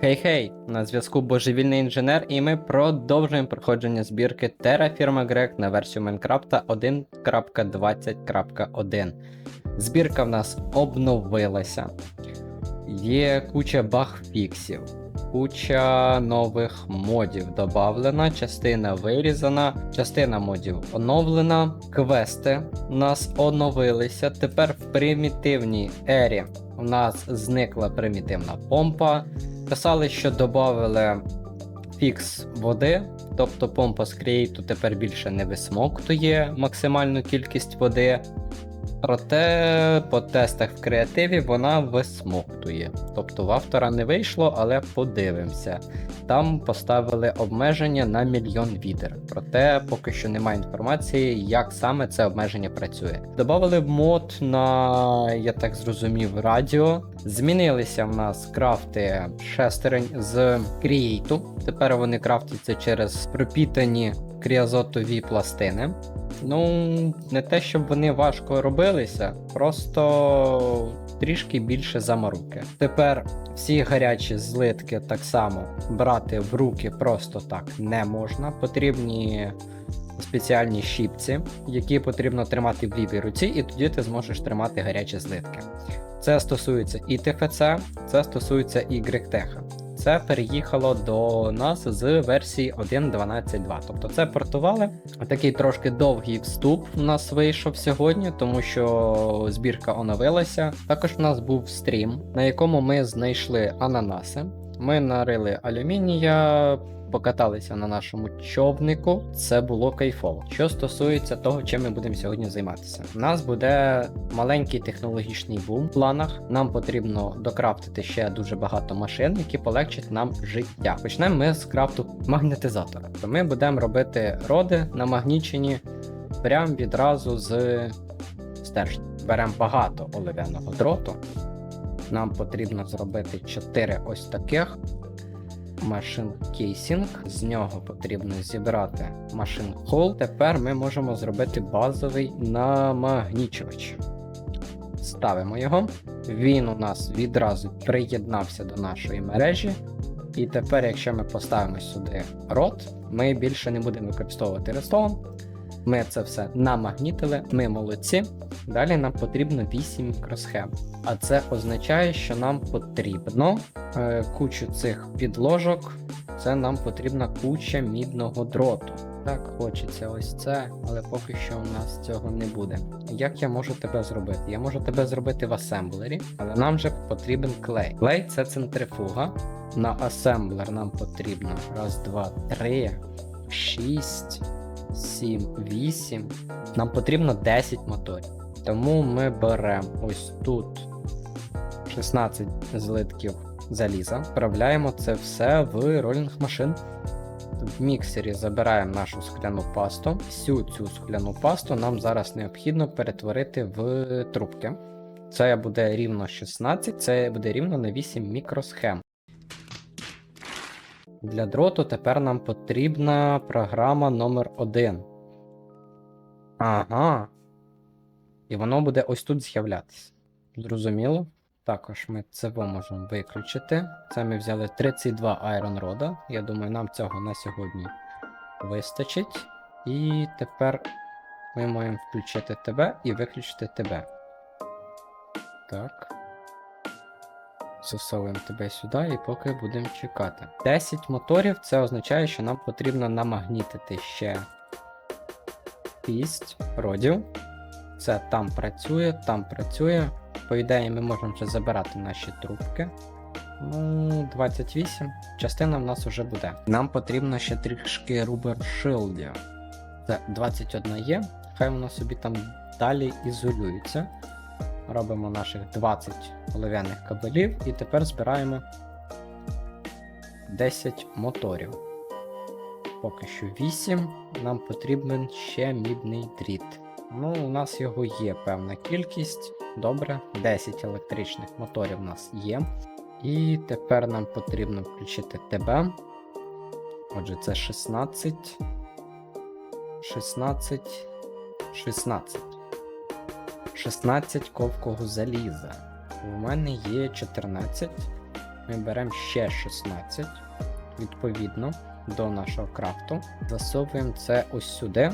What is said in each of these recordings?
Хей-хей! На зв'язку божевільний інженер, і ми продовжуємо проходження збірки Terraform Greg на версію Майнкрафта 1.20.1. Збірка в нас обновилася. Є куча баг-фіксів, куча нових модів додавлена, частина вирізана, частина модів оновлена, квести у нас оновилися. Тепер в примітивній ері у нас зникла примітивна помпа. Писали, що додали фікс води, тобто помпа з Create тепер більше не висмоктує максимальну кількість води. Проте по тестах в креативі вона висмоктує. Тобто в автора не вийшло, але подивимося. Там поставили обмеження на мільйон відер. Проте поки що немає інформації, як саме це обмеження працює. Добавили мод на, я так зрозумів, радіо. Змінилися в нас крафти шестерень з Create. Тепер вони крафтяться через пропітані кріазотові пластини. Ну, не те, щоб вони важко робилися, просто трішки більше заморуки. Тепер всі гарячі злитки так само брати в руки просто так не можна. Потрібні спеціальні щіпці, які потрібно тримати в лівій руці, і тоді ти зможеш тримати гарячі злитки. Це стосується і ТФЦ, це стосується і Гректеха. Це переїхало до нас з версії 1.12.2. Тобто це портували. Такий трошки довгий вступ у нас вийшов сьогодні, тому що збірка оновилася. Також у нас був стрім, на якому ми знайшли ананаси. Ми нарили алюмінія, покаталися на нашому човнику. Це було кайфово. Що стосується того, чим ми будемо сьогодні займатися, у нас буде маленький технологічний бум в планах. Нам потрібно докрафтити ще дуже багато машин, які полегчать нам життя. Почнемо ми з крафту магнетизатора. То ми будемо робити роди намагнічені прямо відразу з стержня. Беремо багато оливяного дроту. Нам потрібно зробити 4 ось таких машин кейсінг. З нього потрібно зібрати машин хол. Тепер ми можемо зробити базовий намагнічувач. Ставимо його. Він у нас відразу приєднався до нашої мережі. І тепер, якщо ми поставимо сюди рот, ми більше не будемо використовувати redstone. Ми це все намагнітили, ми молодці. Далі нам потрібно 8 мікросхем. А це означає, що нам потрібно е, кучу цих підложок. Це нам потрібна куча мідного дроту. Так, хочеться ось це, але поки що у нас цього не буде. Як я можу тебе зробити? Я можу тебе зробити в асемблері, але нам же потрібен клей. Клей це центрифуга. На асемблер нам потрібно раз, два, три, шість, сім, вісім. Нам потрібно 10 моторів. Тому ми беремо ось тут 16 злитків заліза, вправляємо це все в ролінг машин. В міксері забираємо нашу скляну пасту. Всю цю скляну пасту нам зараз необхідно перетворити в трубки. Це буде рівно 16, це буде рівно на 8 мікросхем. Для дроту тепер нам потрібна програма номер 1. Ага. І воно буде ось тут з'являтися. Зрозуміло? Також ми це можемо виключити. Це ми взяли 32 Iron Roda. Я думаю, нам цього на сьогодні вистачить. І тепер ми маємо включити тебе і виключити тебе. Так. Засовуємо тебе сюди і поки будемо чекати. 10 моторів це означає, що нам потрібно намагнітити ще 6 родів. Це там працює, там працює. По ідеї, ми можемо вже забирати наші трубки. Ну, 28. Частина в нас вже буде. Нам потрібно ще трішки рубер шилдів. Це 21 є. Хай воно собі там далі ізолюється. Робимо наших 20 олов'яних кабелів і тепер збираємо 10 моторів. Поки що 8. Нам потрібен ще мідний дріт. Ну, у нас його є певна кількість. Добре, 10 електричних моторів у нас є. І тепер нам потрібно включити тебе. Отже, це 16. 16. 16. 16 ковкого заліза. У мене є 14. Ми беремо ще 16, відповідно до нашого крафту. Засовуємо це ось сюди.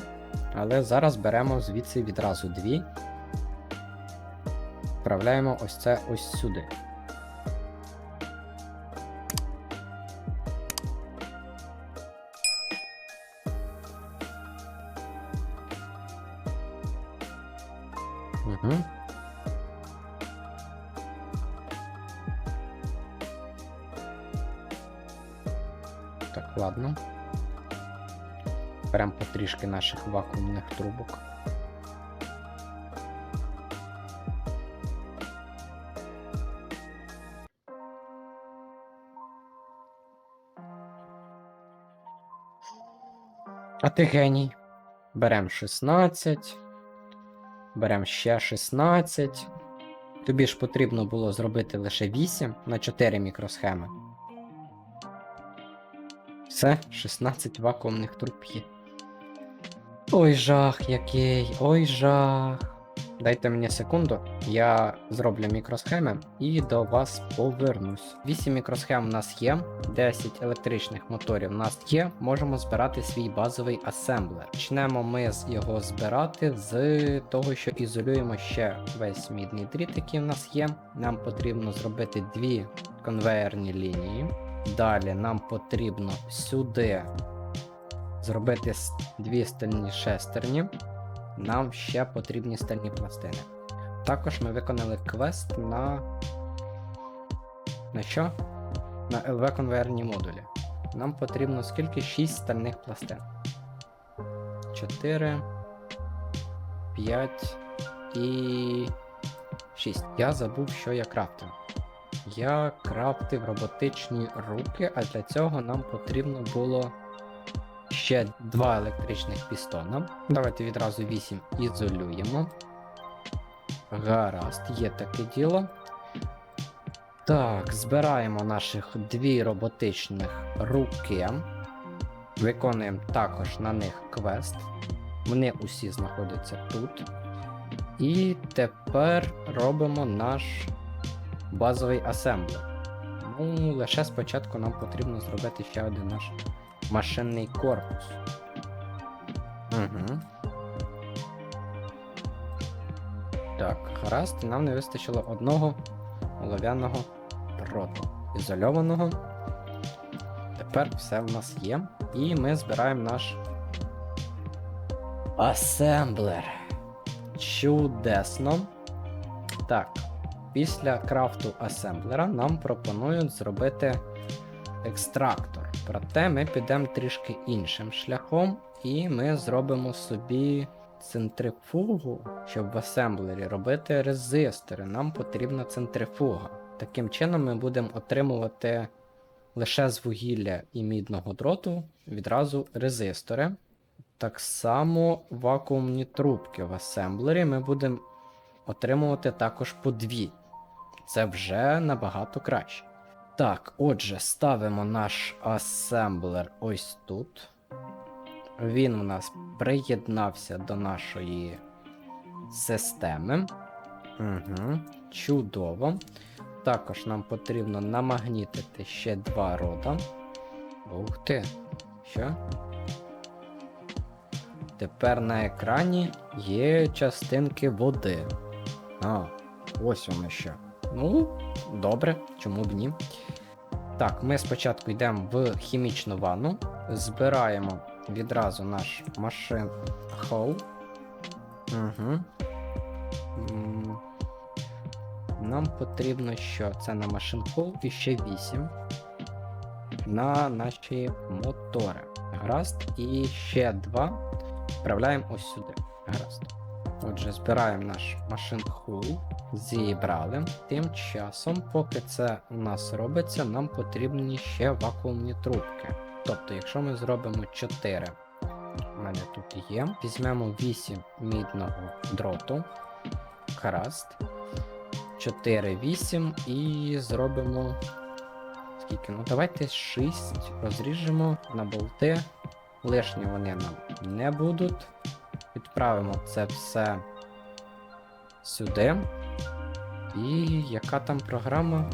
Але зараз беремо звідси відразу дві. Вправляємо ось це ось сюди. Наших вакуумних трубок. А ти геній. Беремо 16. Беремо ще 16. Тобі ж потрібно було зробити лише 8 на 4 мікросхеми. Все, 16 вакуумних труб є. Ой, жах який, ой жах. Дайте мені секунду, я зроблю мікросхеми і до вас повернусь. 8 мікросхем у нас є, 10 електричних моторів у нас є. Можемо збирати свій базовий асемблер. Почнемо ми з його збирати з того, що ізолюємо ще весь мідний дріт, який в нас є. Нам потрібно зробити дві конвеєрні лінії. Далі нам потрібно сюди зробити дві стальні шестерні. Нам ще потрібні стальні пластини. Також ми виконали квест на. На що? На ЛВ конвейерні модулі. Нам потрібно скільки? 6 стальних пластин. 4, 5 і 6. Я забув, що я крафтив. Я крафтив роботичні руки, а для цього нам потрібно було ще два електричних пістона. Давайте відразу 8 ізолюємо. Гаразд, є таке діло. Так, збираємо наших дві роботичних руки. Виконуємо також на них квест. Вони усі знаходяться тут. І тепер робимо наш базовий асемблер. Ну, лише спочатку нам потрібно зробити ще один наш машинний корпус. Угу. Так, гаразд, нам не вистачило одного олов'яного дроту. Ізольованого. Тепер все в нас є. І ми збираємо наш асемблер. Чудесно. Так, після крафту асемблера нам пропонують зробити екстрактор. Проте ми підемо трішки іншим шляхом, і ми зробимо собі центрифугу, щоб в асемблері робити резистори. Нам потрібна центрифуга. Таким чином ми будемо отримувати лише з вугілля і мідного дроту відразу резистори. Так само вакуумні трубки в асемблері ми будемо отримувати також по дві. Це вже набагато краще. Так, отже, ставимо наш асемблер ось тут. Він у нас приєднався до нашої системи. Угу, Чудово. Також нам потрібно намагнітити ще два рода. Ух ти. Що? Тепер на екрані є частинки води. А, ось воно що. Ну, добре, чому б ні. Так, ми спочатку йдемо в хімічну ванну, збираємо відразу наш машин хол. Угу. Нам потрібно що? Це на машин хол і ще 8 на наші мотори. Гаразд. І ще 2 вправляємо ось сюди. Гаразд. Отже, збираємо наш машин хул, зібрали. Тим часом, поки це у нас робиться, нам потрібні ще вакуумні трубки. Тобто, якщо ми зробимо 4, у мене тут є, візьмемо 8 мідного дроту. Гаразд. 4, 8 і зробимо. Скільки? Ну, давайте 6 розріжемо на болти. Лишні вони нам не будуть. Відправимо це все сюди. І яка там програма?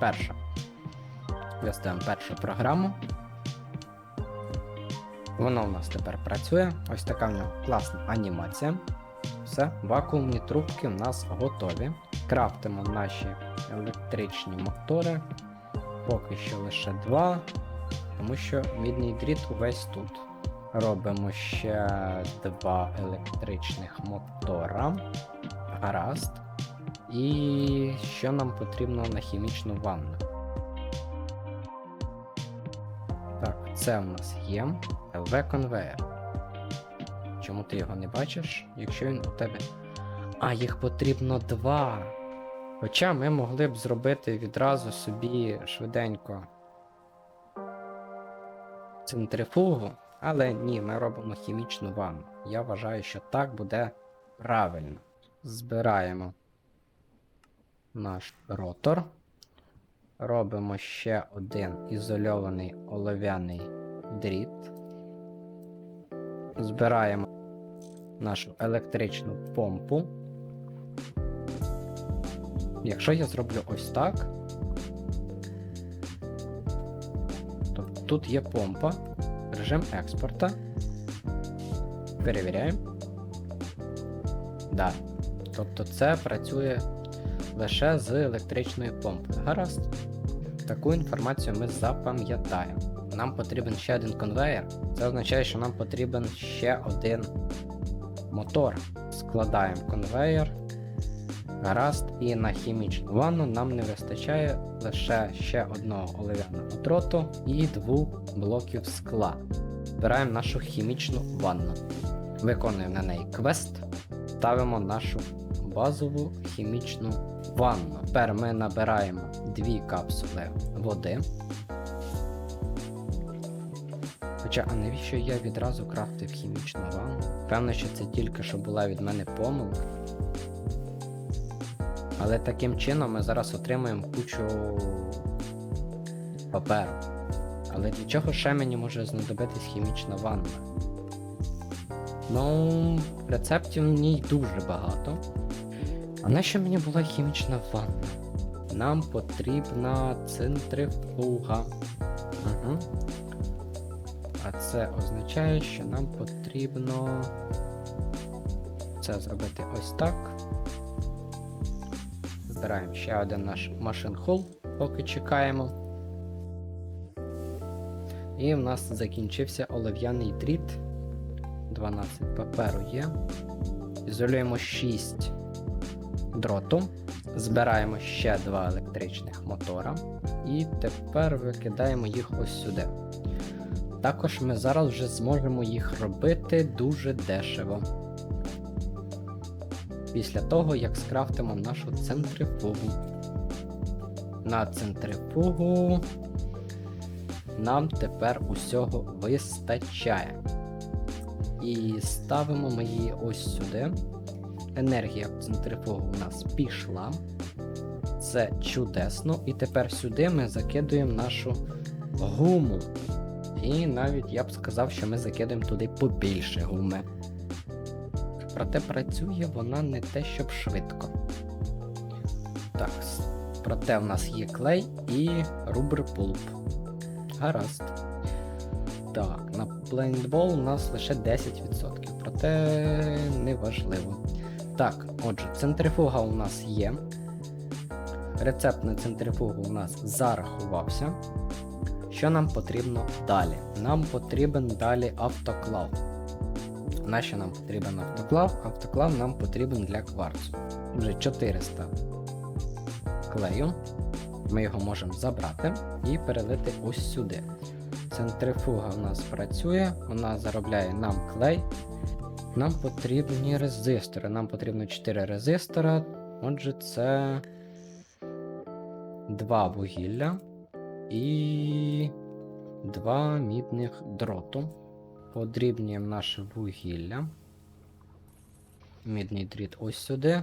Перша. Виставимо першу програму. Воно у нас тепер працює. Ось така в нього класна анімація. Все, вакуумні трубки в нас готові. Крафтимо наші електричні мотори. Поки що лише два, тому що мідний дріт увесь тут. Робимо ще два електричних мотора. Гаразд. І що нам потрібно на хімічну ванну? Так, це у нас є ЛВ-конвейер. Чому ти його не бачиш, якщо він у тебе. А, їх потрібно два. Хоча ми могли б зробити відразу собі швиденько центрифугу, але ні, ми робимо хімічну ванну. Я вважаю, що так буде правильно. Збираємо наш ротор. Робимо ще один ізольований олов'яний дріт. Збираємо нашу електричну помпу. Якщо я зроблю ось так, то тут є помпа, режим експорта. Перевіряємо. Да. Тобто це працює лише з електричною помпою. Гаразд. Таку інформацію ми запам'ятаємо. Нам потрібен ще один конвейер. Це означає, що нам потрібен ще один мотор. Складаємо конвейер. Гаразд, і на хімічну ванну нам не вистачає лише ще одного олив'яного дроту і двох блоків скла. Збираємо нашу хімічну ванну. Виконуємо на неї квест, ставимо нашу базову хімічну ванну. Тепер ми набираємо дві капсули води. Хоча, а навіщо я відразу крафтив хімічну ванну? Певно, що це тільки що була від мене помилка. Але таким чином ми зараз отримаємо кучу паперу. Але для чого ще мені може знадобитись хімічна ванна? Ну, рецептів в ній дуже багато. А на що мені була хімічна ванна? Нам потрібна центрифуга. Угу. А це означає, що нам потрібно це зробити ось так. Збираємо ще один наш машин хол, поки чекаємо. І в нас закінчився олив'яний дріт. 12 паперу є. Ізолюємо 6 дроту. Збираємо ще два електричних мотора. І тепер викидаємо їх ось сюди. Також ми зараз вже зможемо їх робити дуже дешево. Після того, як скрафтимо нашу центрифугу. На центрифугу нам тепер усього вистачає. І ставимо ми її ось сюди. Енергія центрифугу у нас пішла. Це чудесно. І тепер сюди ми закидуємо нашу гуму. І навіть я б сказав, що ми закидаємо туди побільше гуми. Проте працює вона не те, щоб швидко. Так, проте в нас є клей і рубер пулп. Гаразд. Так, на плейнтбол у нас лише 10%, проте не важливо. Так, отже, центрифуга у нас є. Рецепт на центрифугу у нас зарахувався. Що нам потрібно далі? Нам потрібен далі автоклав. Нащо нам потрібен автоклав? Автоклав нам потрібен для кварцу. Вже 400 клею. Ми його можемо забрати і перелити ось сюди. Центрифуга у нас працює, вона заробляє нам клей. Нам потрібні резистори. Нам потрібно 4 резистора. Отже, це 2 вугілля і 2 мідних дроту. Подрібнюємо наше вугілля. Мідний дріт ось сюди.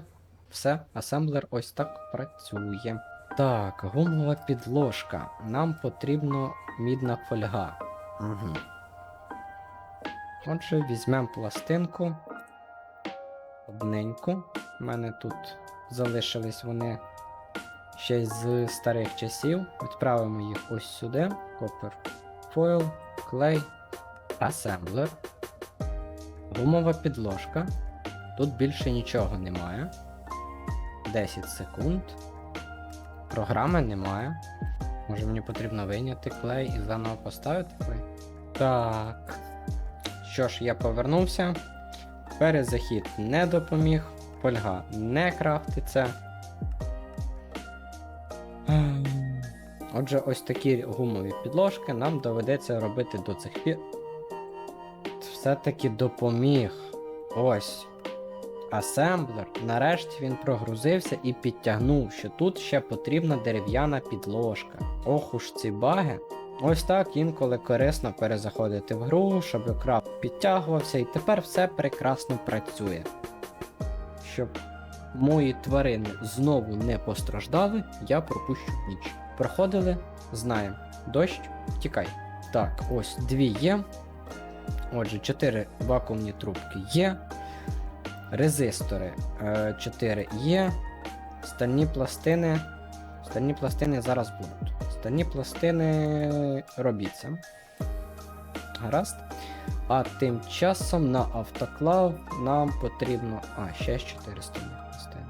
Все, асемблер ось так працює. Так, гумова підложка. Нам потрібно мідна фольга. Угу. Отже, візьмемо пластинку. Одненьку. У мене тут залишились вони ще з старих часів. Відправимо їх ось сюди. Copper Foil, клей, асемблер, гумова підложка. Тут більше нічого немає. 10 секунд. Програми немає. Може мені потрібно вийняти клей і заново поставити клей? Так. Що ж, я повернувся. Перезахід не допоміг. Фольга не крафтиться. Ем, Отже, ось такі гумові підложки нам доведеться робити до цих пір. Все-таки допоміг. Ось. Асемблер. Нарешті він прогрузився і підтягнув, що тут ще потрібна дерев'яна підложка. Ох уж ці баги. Ось так інколи корисно перезаходити в гру, щоб крафт підтягувався, і тепер все прекрасно працює. Щоб мої тварини знову не постраждали, я пропущу ніч. Проходили, знаємо. Дощ, тікай. Так, ось дві є. Отже, 4 вакуумні трубки є. Резистори 4 є. Стальні пластини. Стальні пластини зараз будуть. Стальні пластини робіться. Гаразд. А тим часом на автоклав нам потрібно. А, ще 4 стальні пластини.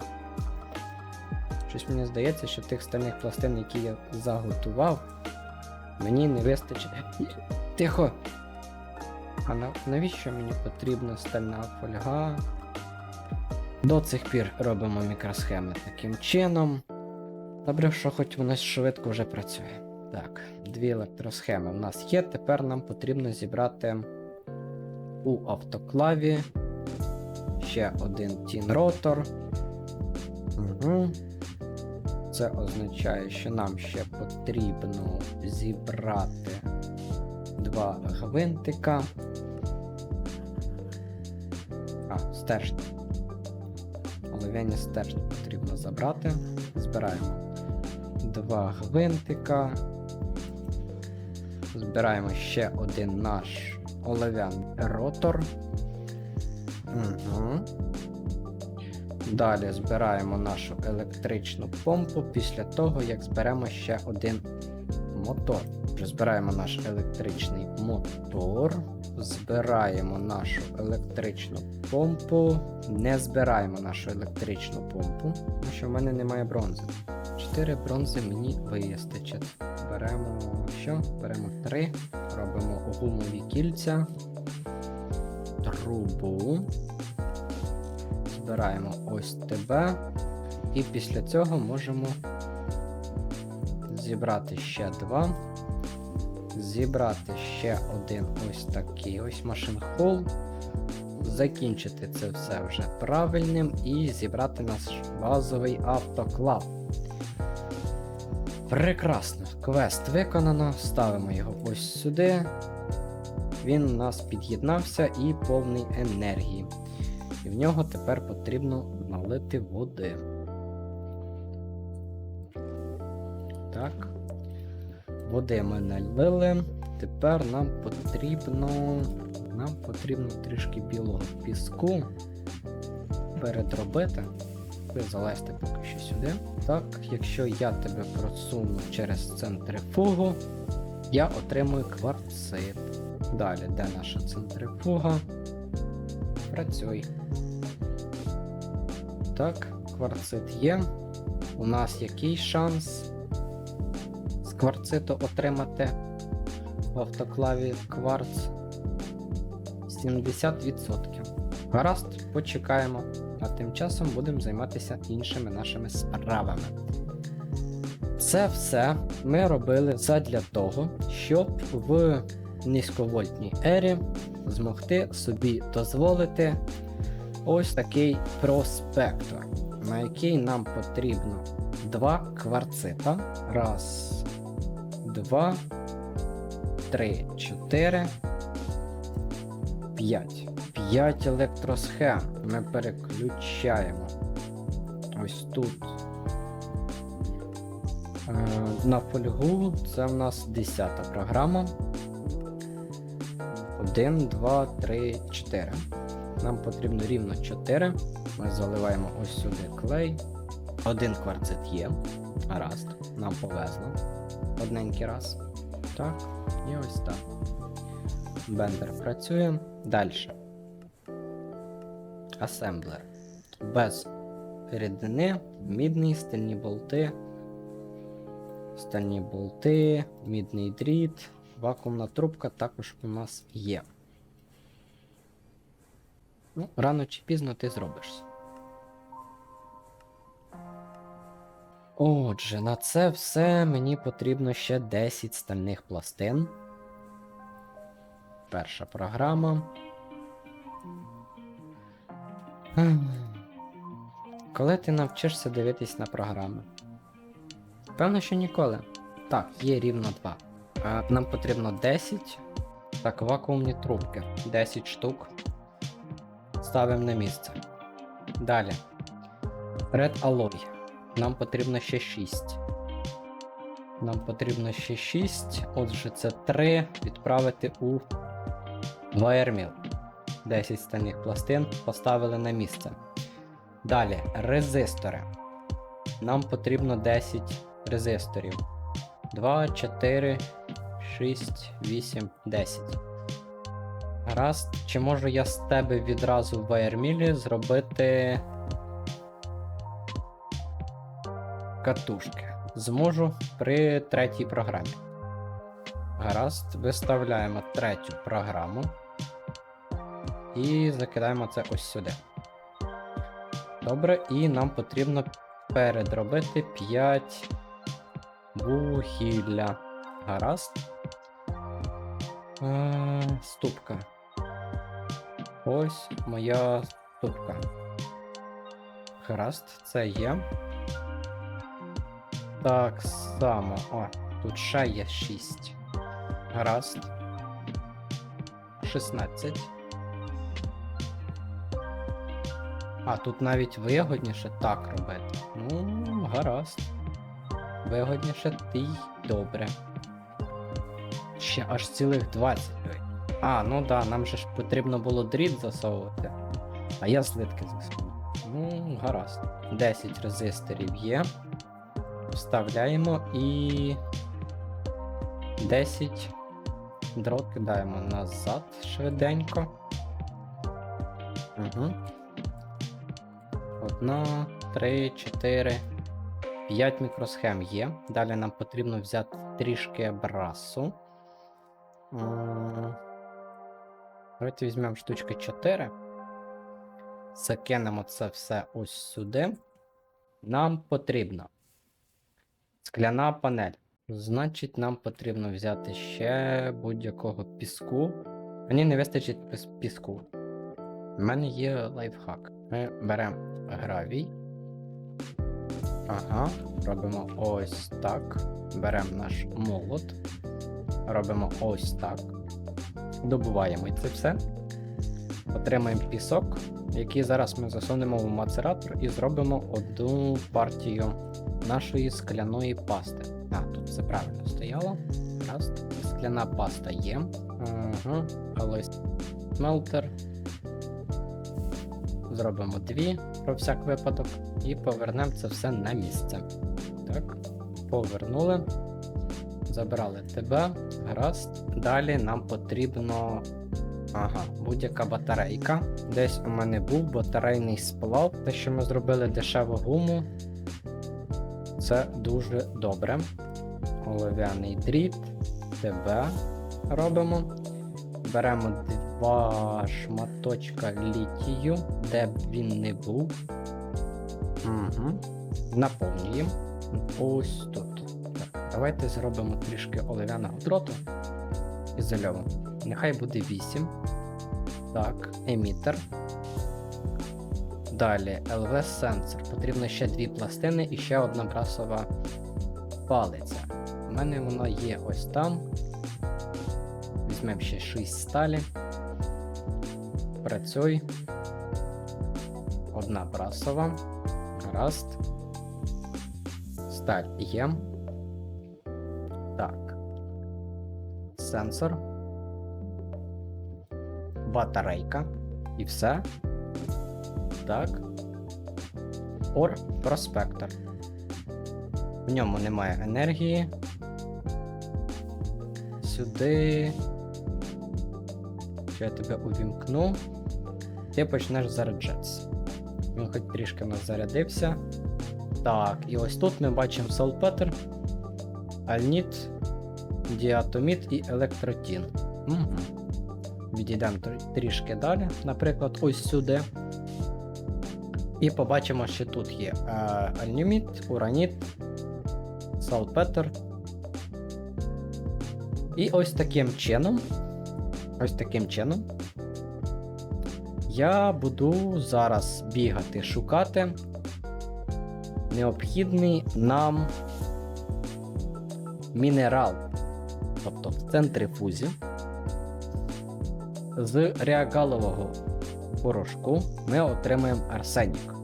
Щось мені здається, що тих стальних пластин, які я заготував, мені не вистачить. Тихо! А на- навіщо мені потрібна стальна фольга? До цих пір робимо мікросхеми таким чином. Добре, що хоч воно швидко вже працює. Так, дві електросхеми в нас є. Тепер нам потрібно зібрати у автоклаві ще один тін-ротор. Угу. Це означає, що нам ще потрібно зібрати два гвинтика. Стержні. Олив'яні стержні потрібно забрати. Збираємо два гвинтика. Збираємо ще один наш олив'яний ротор. Угу. Далі збираємо нашу електричну помпу після того, як зберемо ще один мотор. Збираємо наш електричний мотор. Збираємо нашу електричну помпу. Не збираємо нашу електричну помпу, тому що в мене немає бронзи. 4 бронзи мені вистачить. Беремо що? Беремо 3, робимо гумові кільця, трубу. Збираємо ось тебе. І після цього можемо зібрати ще два. Зібрати ще один ось такий ось машин хол. Закінчити це все вже правильним і зібрати наш базовий автоклав. Прекрасно, квест виконано, ставимо його ось сюди. Він у нас під'єднався і повний енергії. І в нього тепер потрібно налити води. Так. Води ми налили. Тепер нам потрібно. Нам потрібно трішки білого піску передробити. Ви залазьте поки що сюди. Так, якщо я тебе просуну через центрифугу, я отримую кварцит. Далі, де наша центрифуга? Працюй. Так, кварцит є. У нас який шанс кварциту отримати в автоклаві кварц? 70%. Гаразд, почекаємо. А тим часом будемо займатися іншими нашими справами. Це все ми робили задля того, щоб в низьковольтній ері змогти собі дозволити ось такий проспектор, на який нам потрібно два кварцита. Раз, два, три, чотири, п'ять. 5 електросхем ми переключаємо ось тут. Е, на фольгу це в нас 10 програма. 1, 2, 3, 4. Нам потрібно рівно 4. Ми заливаємо ось сюди клей. Один кварцит є. Гаразд. Нам повезло. Одненький раз. Так. І ось так. Бендер працює. Далі. Асемблер. Без рідини, мідний, стальні болти. Стальні болти, мідний дріт, вакуумна трубка також у нас є. Ну, рано чи пізно ти зробишся. Отже, на це все мені потрібно ще 10 стальних пластин. Перша програма. Ем. Коли ти навчишся дивитись на програми? Певно, що ніколи. Так, є рівно 2. А нам потрібно 10. Так, вакуумні трубки. 10 штук. Ставимо на місце. Далі. Red Alloy. Нам потрібно ще 6. Нам потрібно ще 6. Отже, це 3 відправити у Wire 10 стальних пластин поставили на місце. Далі, резистори. Нам потрібно 10 резисторів. 2, 4, 6, 8, 10. Гаразд, чи можу я з тебе відразу в Вайермілі зробити катушки? Зможу при третій програмі. Гаразд, виставляємо третю програму. І закидаємо це ось сюди. Добре, і нам потрібно передробити 5 вугілля. Гаразд. Е, ступка. Ось моя ступка. Гаразд, це є. Так само. О, тут ще є 6. Гаразд. 16. А, тут навіть вигодніше так робити. Ну, гаразд. Вигодніше ти й добре. Ще аж цілих 20. А, ну да, нам же ж потрібно було дріт засовувати. А я слитки засунув. Ну, гаразд. 10 резисторів є. Вставляємо і. 10 дрот кидаємо назад швиденько. Угу. Одна, три, чотири, п'ять мікросхем є. Далі нам потрібно взяти трішки брасу. Давайте візьмемо штучки 4. Закинемо це все ось сюди. Нам потрібно скляна панель. Значить, нам потрібно взяти ще будь-якого піску. Мені не вистачить піску. У мене є лайфхак. Ми беремо гравій. Ага, робимо ось так. Беремо наш молот. Робимо ось так. Добуваємо це все. Отримаємо пісок, який зараз ми засунемо в мацератор і зробимо одну партію нашої скляної пасти. А, тут все правильно стояло. Раз. Скляна паста є. Ага. Але смелтер. Зробимо дві про всяк випадок і повернемо це все на місце. Так, повернули. Забрали тебе. Гаразд. Далі нам потрібно. Ага, будь-яка батарейка. Десь у мене був батарейний сплав. Те, що ми зробили дешеву гуму. Це дуже добре. Олив'яний дріт. Тебе робимо. Беремо два шматочка літію, де б він не був. Угу. Наповнюємо. Ось тут. Так, давайте зробимо трішки олив'яного дроту. Ізольовано. Нехай буде 8. Так, емітер. Далі LV сенсор. Потрібно ще дві пластини і ще одна брасова палиця. У мене воно є ось там. Візьмемо ще 6 сталі. Працюй. Одна брасова. Гаразд. Сталь є. Так. Сенсор. Батарейка. І все. Так. Ор Проспектор. В ньому немає енергії. Сюди. Що я тебе увімкну. Ти почнеш заряджатися. Він хоч трішки в нас зарядився. Так, і ось тут ми бачимо Salpeter, Альніт, Діатоміт і Електротін. Угу. Відійдемо трішки далі, наприклад, ось сюди. І побачимо, що тут є е, Альнюміт, Ураніт, Салпетер. І ось таким чином. Ось таким чином. Я буду зараз бігати, шукати необхідний нам мінерал. Тобто в центрифузі з реагалового порошку ми отримаємо арсенік.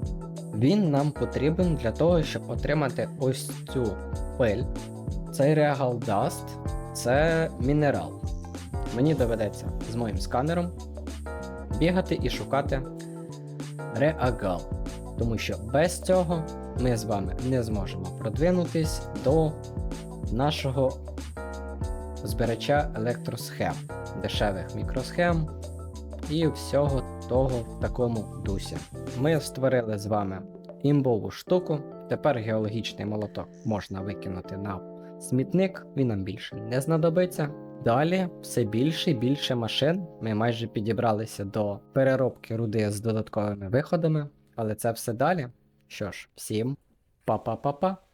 Він нам потрібен для того, щоб отримати ось цю пиль. Цей реагал даст це мінерал. Мені доведеться з моїм сканером бігати і шукати реагал. Тому що без цього ми з вами не зможемо продвинутись до нашого збирача електросхем, дешевих мікросхем і всього того в такому дусі. Ми створили з вами імбову штуку. Тепер геологічний молоток можна викинути на смітник, він нам більше не знадобиться. Далі все більше і більше машин. Ми майже підібралися до переробки руди з додатковими виходами, але це все далі. Що ж, всім па-па-па-па.